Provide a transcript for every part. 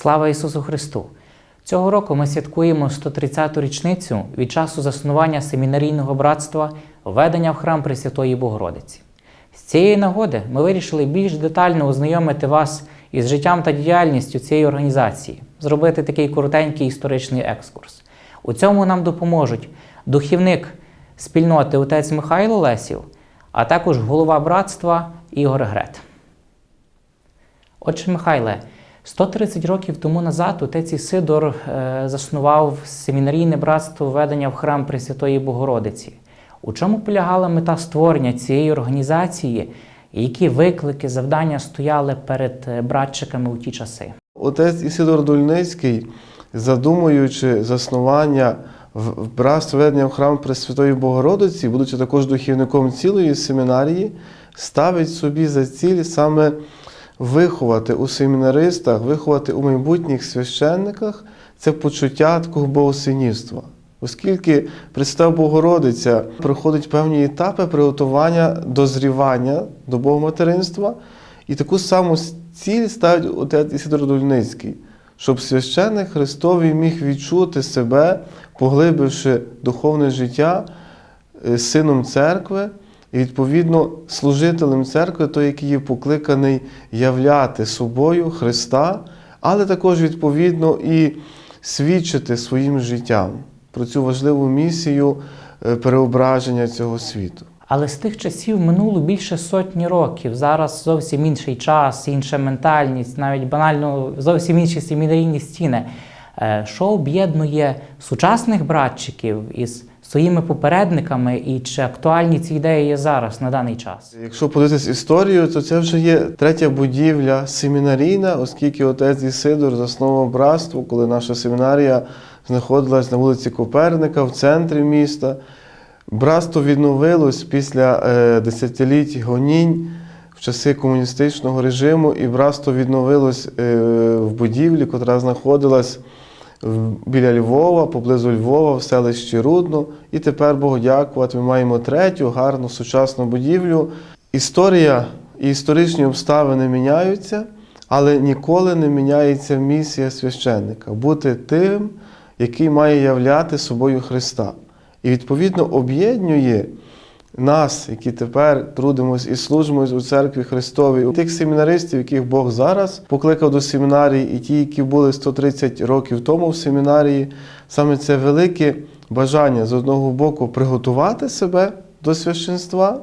Слава Ісусу Христу! Цього року ми святкуємо 130-ту річницю від часу заснування семінарійного братства введення в храм Пресвятої Богородиці. З цієї нагоди ми вирішили більш детально ознайомити вас із життям та діяльністю цієї організації, зробити такий коротенький історичний екскурс. У цьому нам допоможуть духівник спільноти отець Михайло Лесів, а також голова братства Ігор Грет. Отже, Михайле, 130 років тому назад отець Ісидор е, заснував семінарійне братство введення в храм Пресвятої Богородиці. У чому полягала мета створення цієї організації, і які виклики, завдання стояли перед е, братчиками у ті часи? Отець Ісидор Дольницький, задумуючи заснування в ведення в храм Пресвятої Богородиці, будучи також духівником цілої семінарії, ставить собі за ціль саме виховати у семінаристах, виховати у майбутніх священниках це почуття такого богосинівства. Оскільки Пресвята Богородиця проходить певні етапи приготування дозрівання до Богоматеринства, і таку саму ціль ставить отець Ісидор Дольницький, щоб священник Христовий міг відчути себе, поглибивши духовне життя е, сином церкви і, відповідно, служителем церкви, той, який є покликаний являти собою Христа, але також, відповідно, і свідчити своїм життям про цю важливу місію е, переображення цього світу. Але з тих часів минуло більше сотні років. Зараз зовсім інший час, інша ментальність, навіть банально зовсім інші семінарійні стіни. Е, Що об'єднує сучасних братчиків із своїми попередниками, і чи актуальні ці ідеї є зараз на даний час? Якщо подивитися історію, то це вже є третя будівля семінарійна, оскільки отець Ісидор заснував братство, коли наша семінарія знаходилась на вулиці Коперника в центрі міста. Братство відновилось після е, десятиліть гонінь в часи комуністичного режиму, і братство відновилось е, в будівлі, котра знаходилась біля Львова, поблизу Львова, в селищі Рудно. І тепер, Богу дякувати, ми маємо третю гарну сучасну будівлю. Історія і історичні обставини міняються, але ніколи не міняється місія священника бути тим, який має являти собою Христа. І відповідно об'єднує нас, які тепер трудимось і служимо у церкві Христовій, тих семінаристів, яких Бог зараз покликав до семінарії, і ті, які були 130 років тому в семінарії, саме це велике бажання з одного боку приготувати себе до священства,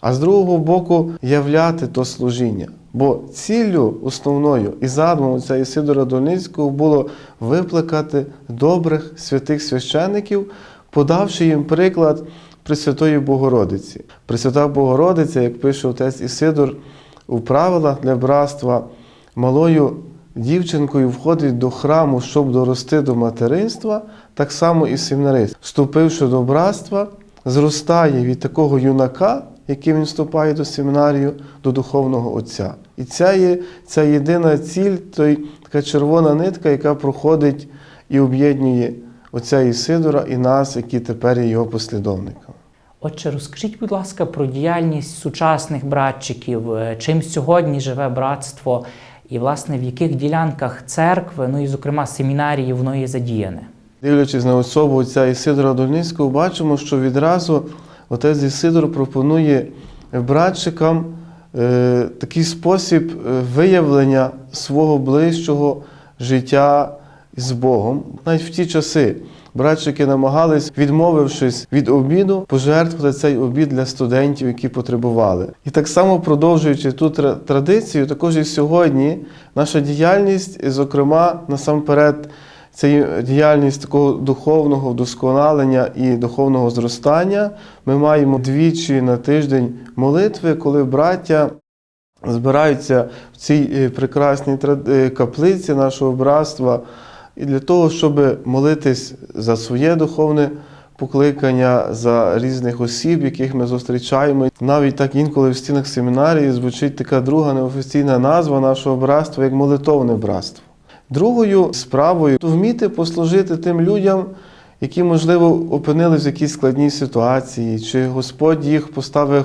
а з другого боку являти то служіння. Бо ціллю основною і задумом отця Ісидора Дольницького було викликати добрих святих священиків, подавши їм приклад Пресвятої Богородиці. Пресвята Богородиця, як пише отець Ісидор у правилах для братства, малою дівчинкою входить до храму, щоб дорости до материнства, так само і семінарист. Вступивши до братства, зростає від такого юнака, який він вступає до семінарію, до духовного отця. І ця є ця єдина ціль, той, така червона нитка, яка проходить і об'єднує отця Ісидора і нас, які тепер є його послідовниками. Отже, розкажіть, будь ласка, про діяльність сучасних братчиків, е, чим сьогодні живе братство, і, власне, в яких ділянках церкви, ну і, зокрема, семінарії, воно є задіяне. Дивлячись на особу отця Ісидора Дольницького, бачимо, що відразу отець Ісидор пропонує братчикам е, такий спосіб е, виявлення свого ближчого життя з Богом. Навіть в ті часи братчики намагались, відмовившись від обіду, пожертвувати цей обід для студентів, які потребували. І так само продовжуючи ту традицію, також і сьогодні наша діяльність, зокрема, насамперед, це діяльність такого духовного вдосконалення і духовного зростання. Ми маємо двічі на тиждень молитви, коли браття збираються в цій е, прекрасній е, каплиці нашого братства, і для того, щоб молитись за своє духовне покликання, за різних осіб, яких ми зустрічаємо. Навіть так інколи в стінах семінарії звучить така друга неофіційна назва нашого братства, як молитовне братство. Другою справою вміти послужити тим людям, які, можливо, опинились в якійсь складній ситуації, чи Господь їх поставив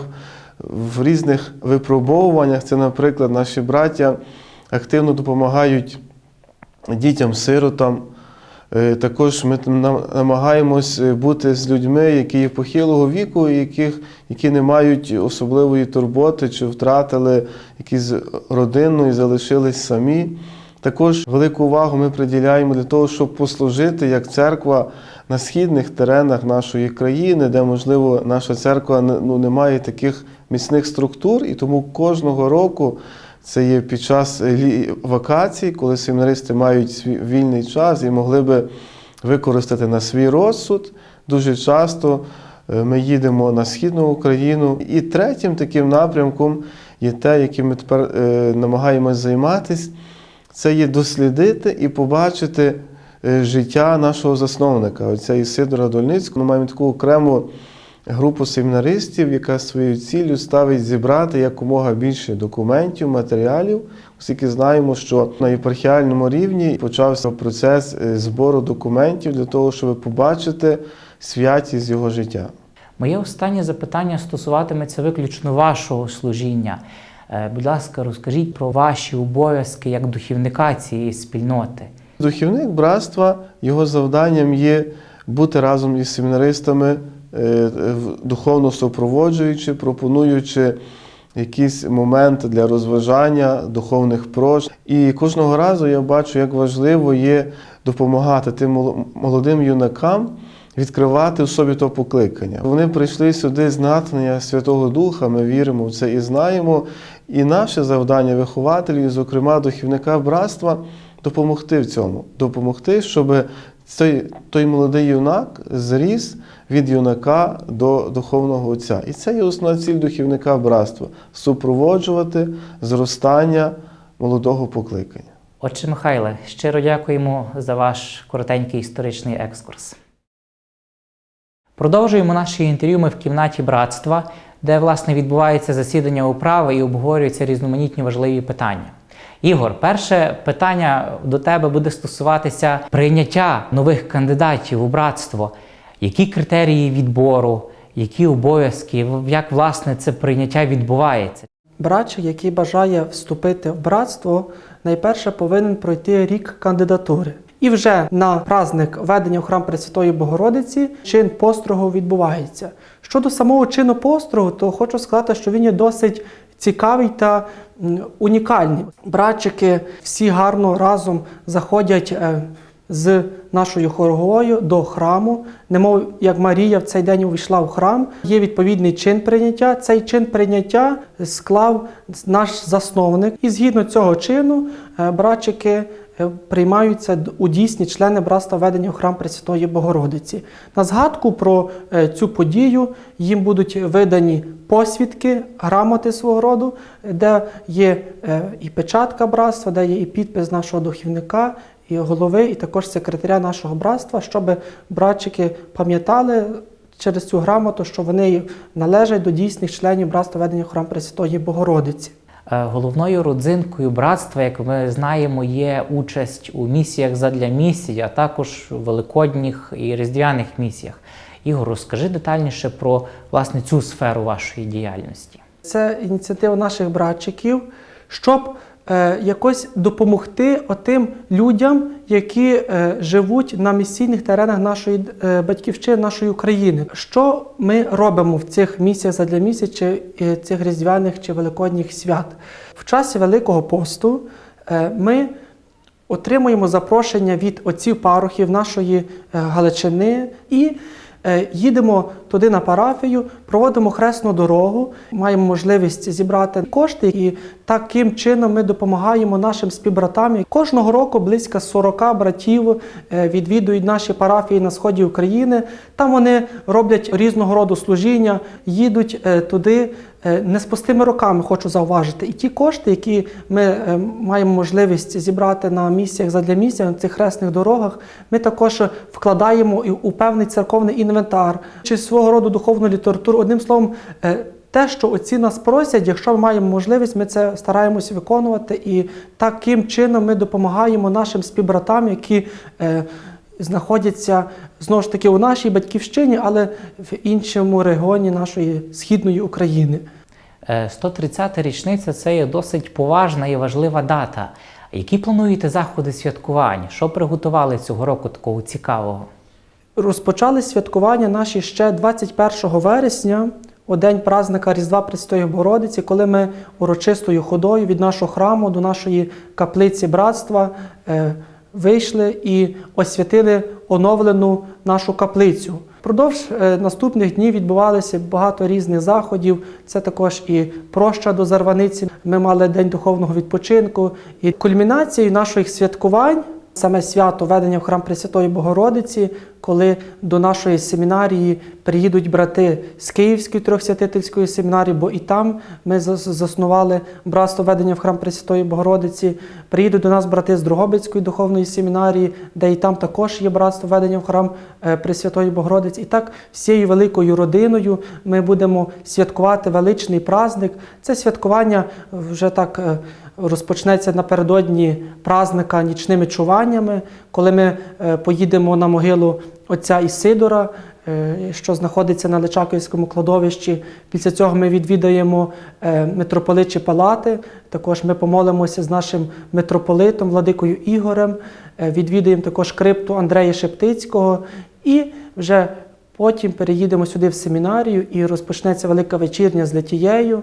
в різних випробовуваннях. Це, наприклад, наші браття активно допомагають дітям-сиротам. Е, Також ми намагаємось е, бути з людьми, які є похилого віку, яких, які не мають особливої турботи чи втратили якусь родину і залишились самі. Також велику увагу ми приділяємо для того, щоб послужити як церква на східних теренах нашої країни, де, можливо, наша церква ну, не має таких міцних структур, і тому кожного року це є під час вакацій, коли семінаристи мають свій вільний час і могли би використати на свій розсуд. Дуже часто е, ми їдемо на Східну Україну. І третім таким напрямком є те, яким ми тепер е, намагаємось займатися, це є дослідити і побачити е, життя нашого засновника, отця Ісидора Дольницького. Ми маємо таку окрему групу семінаристів, яка своєю ціллю ставить зібрати якомога більше документів, матеріалів, оскільки знаємо, що на єпархіальному рівні почався процес е, збору документів для того, щоб побачити святість його життя. Моє останнє запитання стосуватиметься виключно вашого служіння. Е, Будь ласка, розкажіть про ваші обов'язки як духівника цієї спільноти. Духівник братства, його завданням є бути разом із семінаристами, духовно супроводжуючи, пропонуючи якийсь момент для розважання, духовних прож. І кожного разу я бачу, як важливо є допомагати тим молодим юнакам відкривати в собі то покликання. Вони прийшли сюди з натхнення Святого Духа, ми віримо в це і знаємо. І наше завдання вихователів, і, зокрема духівника братства, допомогти в цьому, допомогти, щоб цей, той молодий юнак зріс від юнака до духовного отця. І це є основна ціль духівника братства супроводжувати зростання молодого покликання. Отче Михайле, щиро дякуємо за ваш коротенький історичний екскурс. Продовжуємо наше інтерв'ю ми в кімнаті братства, де власне відбувається засідання управи і обговорюються різноманітні важливі питання. Ігор, перше питання до тебе буде стосуватися прийняття нових кандидатів у братство. Які критерії відбору, які обов'язки, як власне це прийняття відбувається? Братчик, який бажає вступити в братство, найперше повинен пройти рік кандидатури. І вже на праздник ведення в храм Пресвятої Богородиці чин построгу відбувається. Щодо самого чину построгу, то хочу сказати, що він є досить цікавий та унікальний. Братчики всі гарно разом заходять е, з нашою хорговою до храму, немов як Марія в цей день увійшла в храм. Є відповідний чин прийняття. Цей чин прийняття склав наш засновник. І згідно цього чину, е, братчики е, приймаються у дійсні члени братства ведення в храм Пресвятої Богородиці. На згадку про е, цю подію їм будуть видані посвідки, грамоти свого роду, де є і печатка братства, де є і підпис нашого духівника, і голови, і також секретаря нашого братства, щоб братчики пам'ятали через цю грамоту, що вони належать до дійсних членів братства ведення храм Пресвятої Богородиці. Е, Головною родзинкою братства, як ми знаємо, є участь у місіях задля місії, а також великодніх і різдвяних місіях. Ігор, розкажи детальніше про власне цю сферу вашої діяльності. Це ініціатива наших братчиків, щоб якось допомогти отим людям, які е, живуть на місійних теренах нашої е, батьківщини, нашої України. Що ми робимо в цих місіях задля місяць, е, цих різдвяних чи великодніх свят? В часі Великого посту е, ми отримуємо запрошення від отців парохів нашої е, Галичини і е, їдемо туди на парафію, проводимо хресну дорогу, маємо можливість зібрати кошти, і таким чином ми допомагаємо нашим співбратам. Кожного року близько 40 братів е, відвідують наші парафії на сході України. Там вони роблять різного роду служіння, їдуть е, туди. Е, Не з пустими руками хочу зауважити. І ті кошти, які ми е, маємо можливість зібрати на місіях задля місія, на цих хресних дорогах, ми також вкладаємо у певний церковний інвентар чи свого роду духовну літературу. Одним словом, е, те, що отці нас просять, якщо ми маємо можливість, ми це стараємося виконувати. І таким чином ми допомагаємо нашим співбратам, які знаходяться знову ж таки у нашій батьківщині, але в іншому регіоні нашої східної України. Е, 130-та річниця це є досить поважна і важлива дата. Які плануєте заходи святкувань? Що приготували цього року такого цікавого? Розпочали святкування наші ще 21 вересня, у день праздника Різдва Пресвятої Богородиці, коли ми урочистою ходою від нашого храму до нашої каплиці братства е, вийшли і освятили оновлену нашу каплицю. Впродовж е, наступних днів відбувалося багато різних заходів. Це також і проща до Зарваниці. Ми мали день духовного відпочинку. І кульмінацією наших святкувань саме свято ведення в храм Пресвятої Богородиці, коли до нашої семінарії приїдуть брати з Київської трьохсвятительської семінарії, бо і там ми заснували братство ведення в храм Пресвятої Богородиці. Приїдуть до нас брати з Дрогобицької духовної семінарії, де і там також є братство ведення в храм е, Пресвятої Богородиці. І так всією великою родиною ми будемо святкувати величний праздник. Це святкування вже так. е, розпочнеться напередодні праздника нічними чуваннями, коли ми е, поїдемо на могилу отця Ісидора, е, що знаходиться на Личаківському кладовищі. Після цього ми відвідаємо е, митрополичі палати. Також ми помолимося з нашим митрополитом, владикою Ігорем, е, відвідаємо також крипту Андрея Шептицького і вже потім переїдемо сюди в семінарію і розпочнеться велика вечірня з Летією.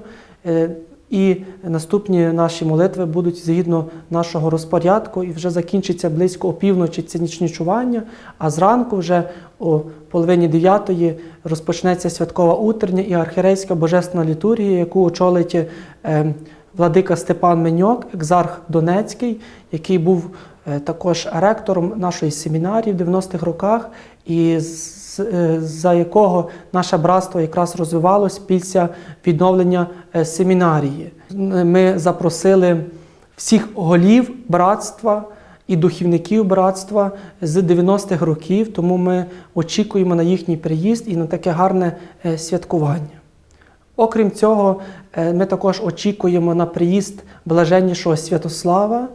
І наступні наші молитви будуть згідно нашого розпорядку, і вже закінчиться близько опівночі це нічні чування, а зранку вже о половині дев'ятої розпочнеться святкова утрення і архірейська божественна літургія, яку очолить е, владика Степан Меньок, екзарх Донецький, який був е, також ректором нашої семінарії в 90-х роках, і е, за якого наше братство якраз розвивалось після відновлення е, семінарії. Ми запросили всіх голів братства і духівників братства з 90-х років, тому ми очікуємо на їхній приїзд і на таке гарне е, святкування. Окрім цього, ми також очікуємо на приїзд блаженнішого Святослава,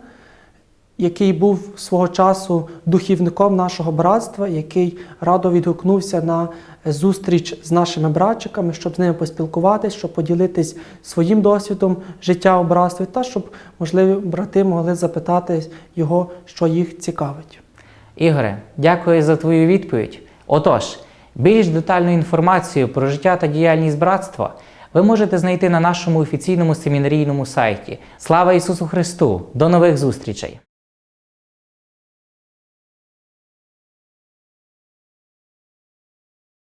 який був свого часу духівником нашого братства, який радо відгукнувся на зустріч з нашими братчиками, щоб з ними поспілкуватись, щоб поділитись своїм досвідом життя у братстві, та щоб, можливо, брати могли запитати його, що їх цікавить. Ігоре, дякую за твою відповідь. Отож, більш детальну інформацію про життя та діяльність братства ви можете знайти на нашому офіційному семінарійному сайті. Слава Ісусу Христу! До нових зустрічей!